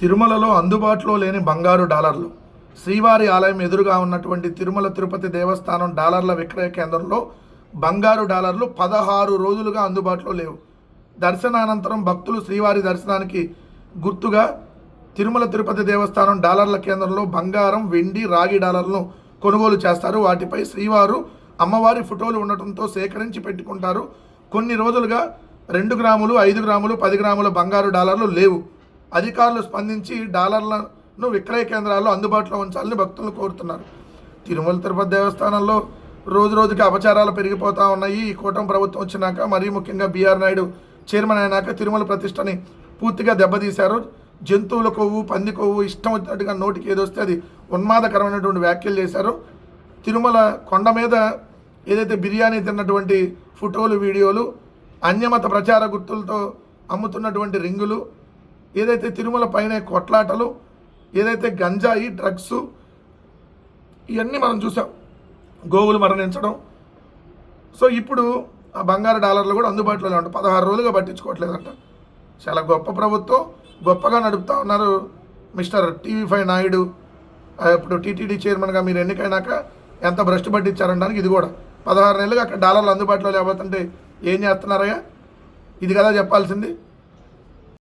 తిరుమలలో అందుబాటులో లేని బంగారు డాలర్లు. శ్రీవారి ఆలయం ఎదురుగా ఉన్నటువంటి తిరుమల తిరుపతి దేవస్థానం డాలర్ల విక్రయ కేంద్రంలో బంగారు డాలర్లు పదహారు రోజులుగా అందుబాటులో లేవు. దర్శనానంతరం భక్తులు శ్రీవారి దర్శనానికి గుర్తుగా తిరుమల తిరుపతి దేవస్థానం డాలర్ల కేంద్రంలో బంగారం వెండి రాగి డాలర్లను కొనుగోలు చేస్తారు. వాటిపై శ్రీవారు అమ్మవారి ఫోటోలు ఉండటంతో సేకరించి పెట్టుకుంటారు. కొన్ని రోజులుగా రెండు గ్రాములు ఐదు గ్రాములు పది గ్రాముల బంగారు డాలర్లు లేవు. అధికారులు స్పందించి డాలర్లను విక్రయ కేంద్రాల్లో అందుబాటులో ఉంచాలని భక్తులను కోరుతున్నారు. తిరుమల తిరుపతి దేవస్థానంలో రోజు రోజుకి అపచారాలు పెరిగిపోతూ ఉన్నాయి. ఈ కూటమి ప్రభుత్వం వచ్చినాక మరీ ముఖ్యంగా బీఆర్ నాయుడు చైర్మన్ అయినాక తిరుమల ప్రతిష్టని పూర్తిగా దెబ్బతీశారు. జంతువుల కొవ్వు పంది కొవ్వు ఇష్టం వచ్చినట్టుగా నోటికి ఏదొస్తే అది ఉన్మాదకరమైనటువంటి వ్యాఖ్యలు చేశారు. తిరుమల కొండ మీద ఏదైతే బిర్యానీ తిన్నటువంటి ఫోటోలు వీడియోలు అన్యమత ప్రచార గుర్తులతో అమ్ముతున్నటువంటి రింగులు ఏదైతే తిరుమల పైన కొట్లాటలు ఏదైతే గంజాయి డ్రగ్స్ ఇవన్నీ మనం చూసాం. గోవులు మరణించడం. సో ఇప్పుడు ఆ బంగారు డాలర్లు కూడా అందుబాటులో ఉంటాయి పదహారు రోజులుగా పట్టించుకోవట్లేదంట. చాలా గొప్ప ప్రభుత్వం గొప్పగా నడుపుతా ఉన్నారు మిస్టర్ టీవీ ఫైవ్ నాయుడు. ఇప్పుడు టీటీడీ చైర్మన్గా మీరు ఎన్నికైనాక ఎంత భ్రష్టు పట్టించారనడానికి ఇది కూడా. పదహారు నెలలుగా అక్కడ డాలర్లు అందుబాటులో లేకపోతుంటే ఏం చేస్తున్నారయ్యా? ఇది కదా చెప్పాల్సింది.